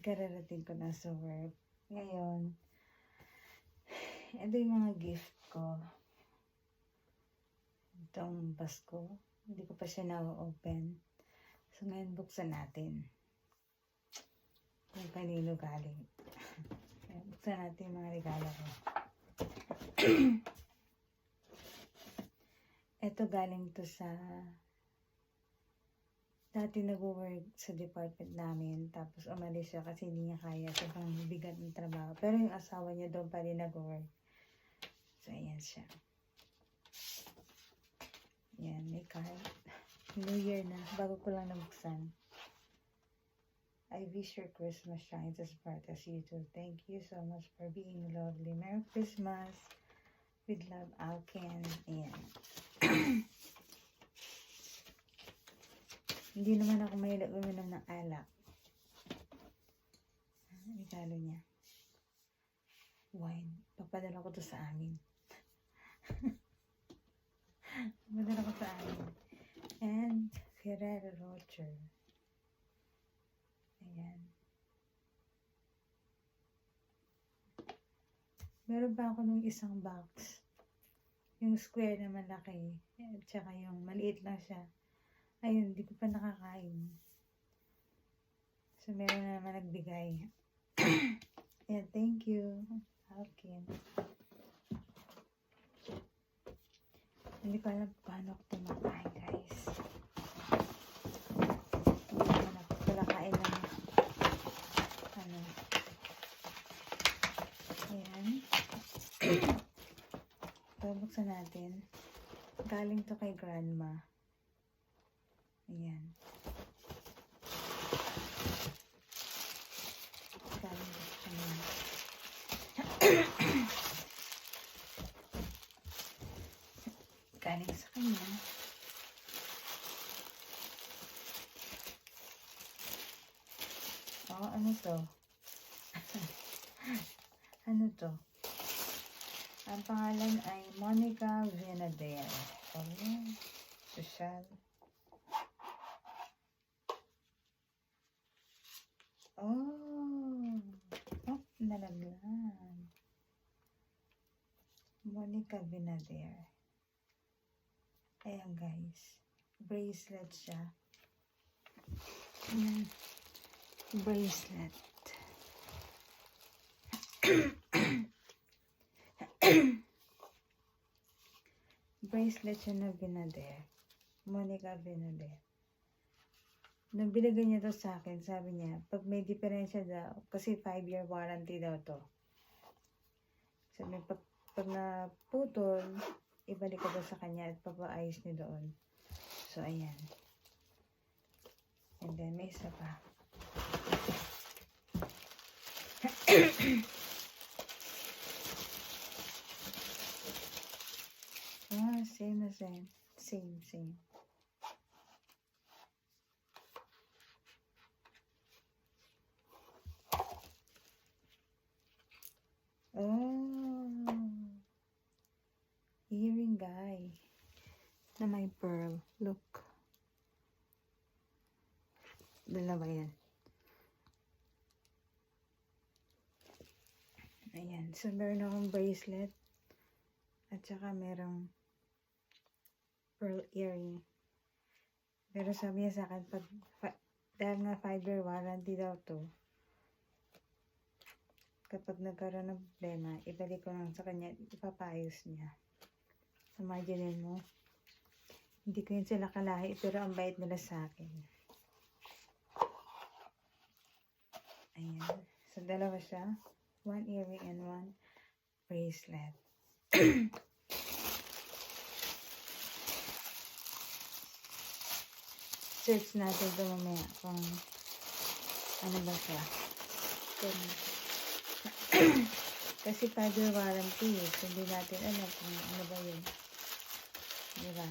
kararating ko na sa work. Ngayon, ito yung mga gift ko. Itong Pasko. Hindi ko pa siya na-open. So, ngayon buksan natin. Kung kanino galing. Buksan natin yung mga regalo ko. Ito galing to sa dati nag-work sa department namin tapos umalis siya kasi hindi niya kaya sobrang bigat ng trabaho pero yung asawa niya doon pa rin nag-work so ayan siya yan may card New Year na bago ko lang nabuksan I wish your Christmas shines as bright as you do. Thank you so much for being lovely. Merry Christmas. With love, Alken. Ayan. Hindi naman ako mahilig uminom ng alak. Ah, Regalo niya. Wine. Papadala ko to sa amin. Papadala ko sa amin. And Ferrero Rocher. Ayan. Meron pa ako nung isang box. Yung square na malaki. At saka yung maliit lang siya. Ayun, hindi ko pa nakakain. So, meron na naman nagbigay. Ayan, thank you. Alkin. Hindi ko alam paano ako kumakain, guys. Hindi naman ako kumakain ng ano. Natin. Galing to kay grandma. Ayan. Galing to sa kanya. Galing sa kanya. Ano to? ano to? Ang pangalan ay Monica Venader. Oh, social. Oh, oh, nalaglan. Monica Venader. Ayan guys. Bracelet siya. Ayan. Bracelet. Bracelet siya na Venader. Monica Venader. Nung binigay niya to sa akin, sabi niya, pag may diferensya daw, kasi 5-year warranty daw to. Sabi, pag, pag naputol, ibalik ko daw sa kanya at papaayos niya doon. So, ayan. And then, may isa pa. Ah, same na same. Same, same. Oh. Earring guy. Na may pearl. Look. Dalawa yan. Ayan. So, meron akong bracelet. At saka merong pearl earring. Pero sabi niya sa akin, pag, dahil nga 5-year warranty daw to, kapag nagkaroon ng problema, ibalik ko lang sa kanya, ipapayos niya. Imagine mo, hindi ko yun sila kalahi, pero ang bait nila sa akin. Ayan. So, dalawa siya. One earring and one bracelet. Search natin ito mamaya kung ano ba siya. Kasi five-year warranty eh. Hindi natin alam kung ano ba yun. Diba?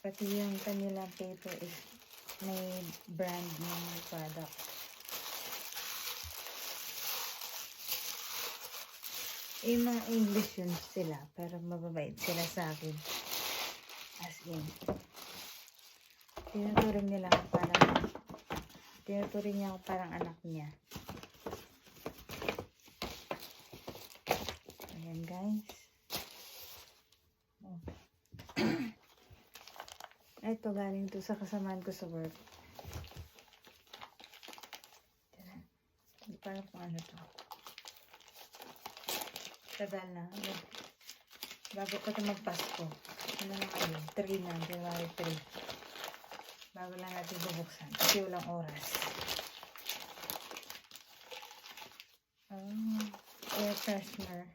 Pati yung kanilang paper is may brand ng product. Eh, mga English yun sila, pero mababait sila sa akin. As in. Tinuturing nila ako parang, tinuturing niya ako parang anak niya. Ayan guys. Oh. Ito galing to sa kasamaan ko sa work. Hindi pa alam kung ano to. Tagal na. Bago pa ito magpasko. Ano na kayo? 3 na. January 3. Bago lang natin bubuksan. Kasi walang oras. Oh, air freshener.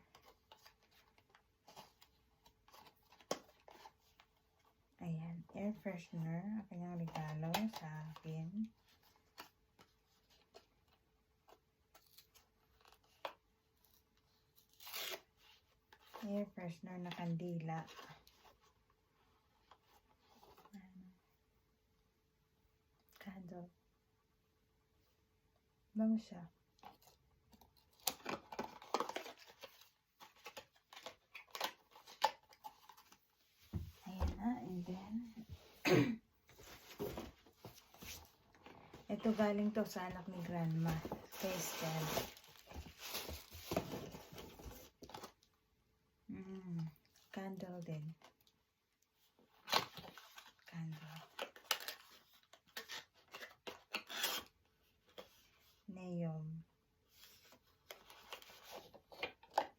Ayan, air freshener. Ang kanyang regalo sa akin. Air freshener na kandila. Candle. Bango siya. Ayan na, and then, ito galing to sa anak ni grandma, Estelle. Mm, candle din. Candle. Neon.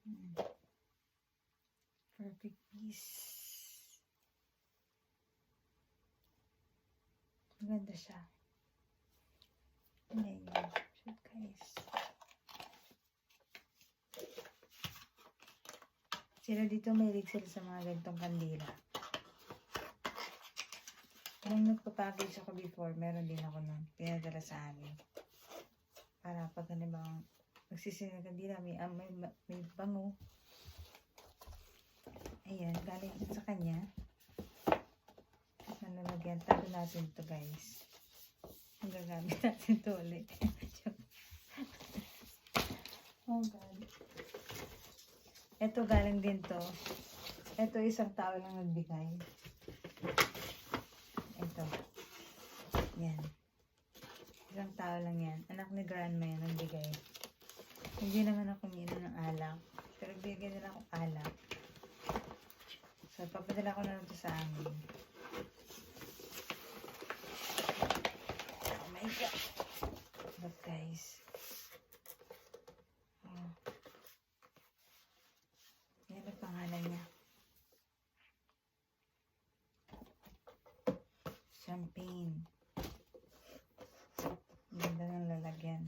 Mm. Peace. Maganda siya. Shoot guys. Sila dito may sila sa mga ganitong kandila. Nung nagpa-package ako before, meron din ako nun. Pinadala sa amin. Para pag ano bang magsisin ng kandila, may, ah, may, may bango. Ayan, galing sa kanya. Nalalagyan. Tago natin to guys. Ang gagamit natin to ulit. oh God. Ito galing din to. Ito isang tao lang nagbigay. Ito. Yan. Isang tao lang yan. Anak ni grandma yan nagbigay. Hindi naman ako umiinom ng alak. Pero bigyan nila ako alak. So, papadala ko na lang ito sa amin. Oh my God. Look guys. Oh. Yan ang pangalan niya. Champagne. Ganda ng lalagyan.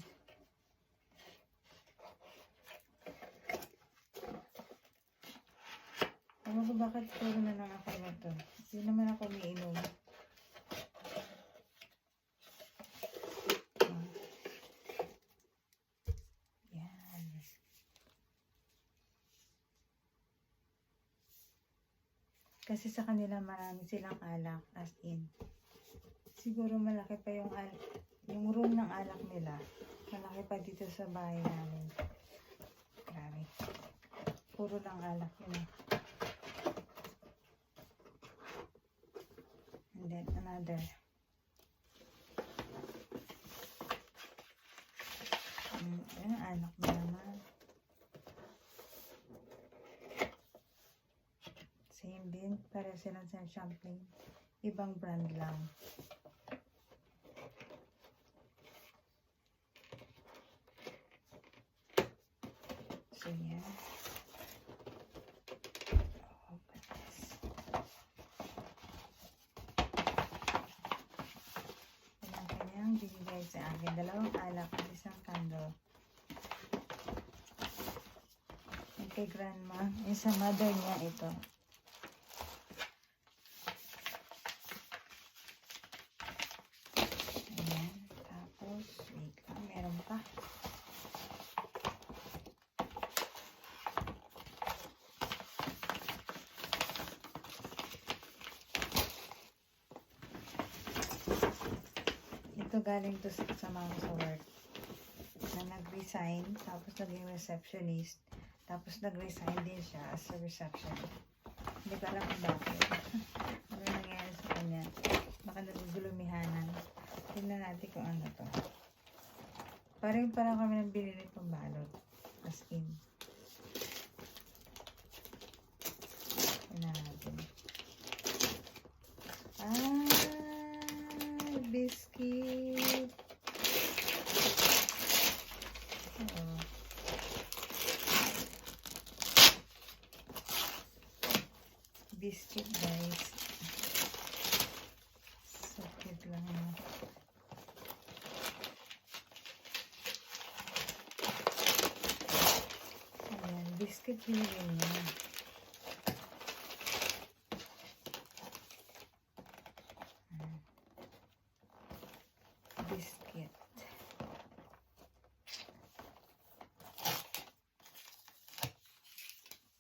Alam ko bakit puro na lang ako nito. Hindi naman ako umiinom. Kasi sa kanila marami silang alak as in. Siguro malaki pa yung yung room ng alak nila. Malaki pa dito sa bahay namin. Grabe. Puro lang alak yun. eh. And then another. Ayun, anak mo naman. Same din. Para silang sa Champlain. Ibang brand lang. So, yan. Oh, goodness. Yan binigay sa akin. Dalawang alak at isang candle. Yung kay grandma. Yung sa mother niya ito. Ayan. Tapos, wait lang. Meron pa. Ito galing to sa kasama ko sa work. Na nag-resign, tapos naging receptionist. Tapos nag-resign din siya as a receptionist. Hindi ko alam kung bakit. ano nangyari sa kanya. Baka nagugulumihanan. Tingnan natin kung ano to. Parang parang kami nang binili pambalot. As in. Tingnan. Ah, biscuit. Oo. Biscuit guys. So cute lang no? Ayan, biscuit binili niya. Ayan. Biscuit.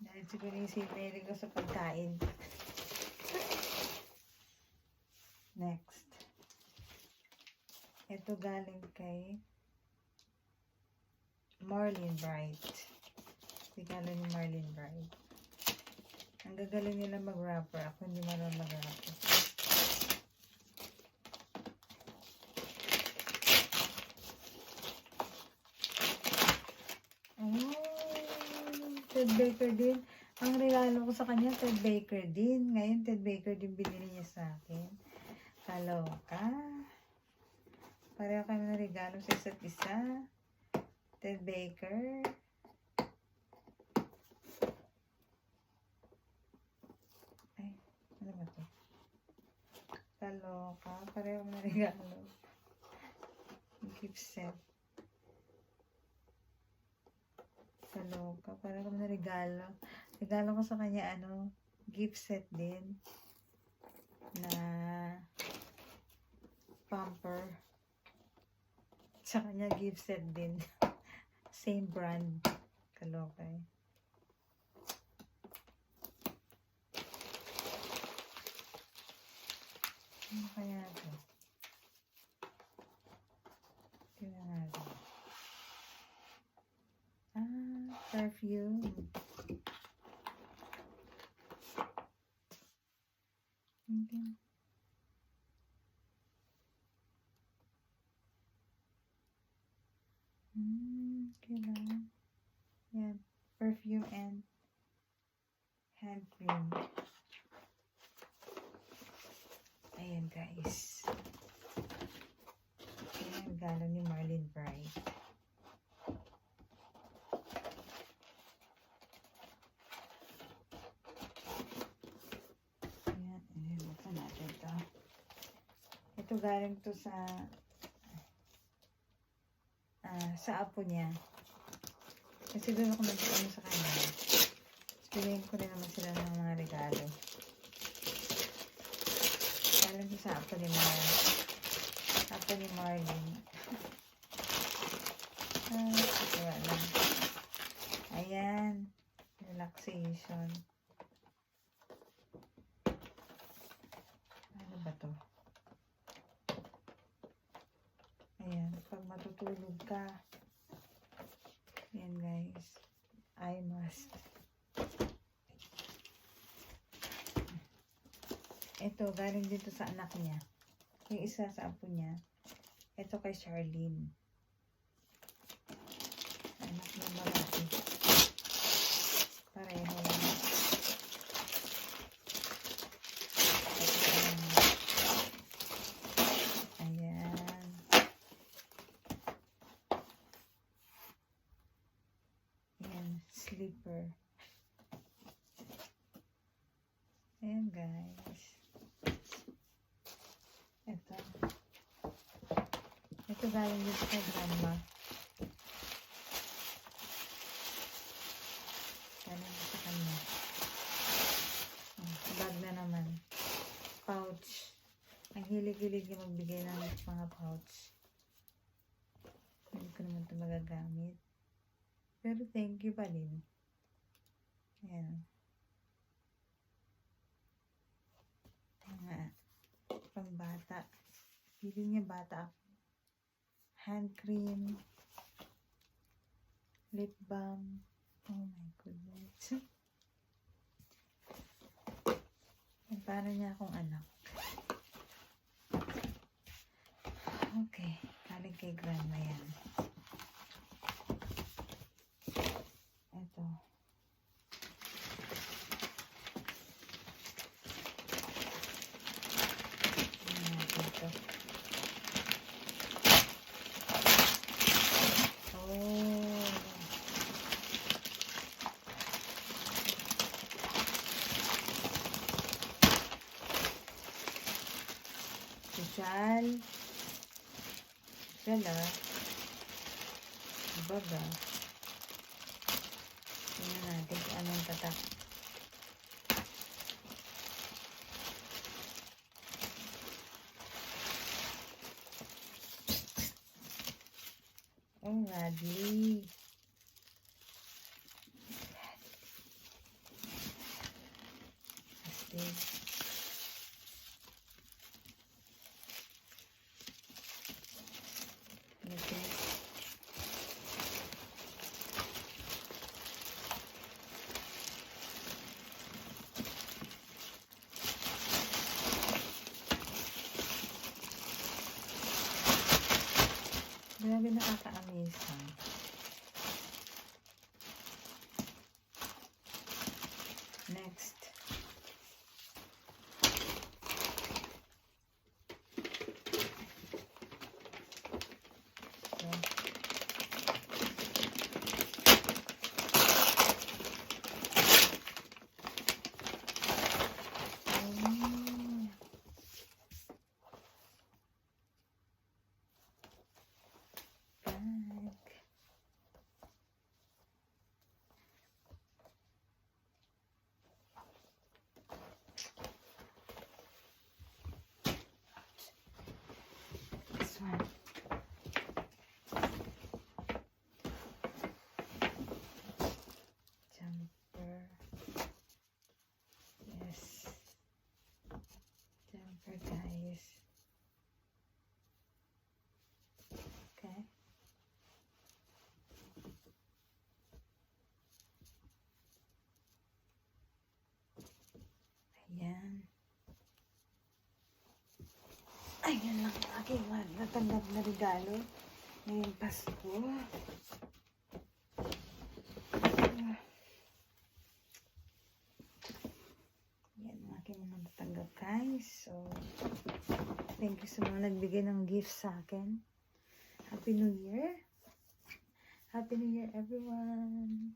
Dahil siguro yung sinili ko sa pagkain. Next. Ito galing kay Marlene Bright. Regalo ni Marlene Bright. Ang gagaling nila mag-rapper. Ako hindi marunong mag-rapper. Oh, Ted Baker din. Ang regalo ko sa kanya, Ted Baker din. Ngayon, Ted Baker din binili niya sa akin. Kaloka. Pareho kami ng regalo sa isa't isa. Ted Baker. Ay, ano ba to? Kaloka. Pareho ng regalo. Gift set. Kaloka. Pareho ng regalo. Regalo ko sa kanya, ano, gift set din. Na pamper. Sa kanya, gift set din. Same brand. Kaloka eh. Ano kaya ito? Tingnan natin. Ah, perfume. Hindi. Hmm, kailangan. Yan. Perfume and hand cream. Ayan, guys. Ayan ang regalo ni Marlene Bright. Ayan, ayan, buksan natin ito. Ito galing to sa ah, sa apo niya. Kasi doon ako nag-ano sa kanya. Piliin ko rin naman sila ng mga regalo. Galing sa apo ni Mar. Apo ni Marlin. ah, wala lang. Ayan. Relaxation. Ano ba to? Ayan, pag matutulog ka. Ayan guys. I must. Ito, galing dito sa anak niya. Yung isa sa apo niya. Ito kay Charlene. Anak niya babae. Pareho lang. Ayan. Sleeper. Ayan, guys. Ito. Ito galing dito sa grandma. Galing sa kanya. Oh, bag na naman. Pouch. Ang hilig-hilig niya magbigay ng mga pouch. Hindi ko naman ito magagamit. Pero thank you pa din. Ayan. Mga pangbata. Hindi niya bata. Hand cream. Lip balm. Oh my goodness. Para niya akong anak. Okay. Galing kay grandma yan. Ito. Tingnan natin ito. Oh. Social. Ah. Baga. Tingnan natin kung anong tatak. Oh, Radley. Astig. Okay. Grabe nakaka-amaze ha. Next. So, Mm. Bag. This one. Jumper. Yes. Jumper, guys. Okay. Ayan. Ayan lang ang aking natanggap na regalo ngayong Pasko. Ah. Yan ang aking natanggap guys. So, thank you sa mga nagbigay ng gift sa akin. Happy New Year! Happy New Year everyone!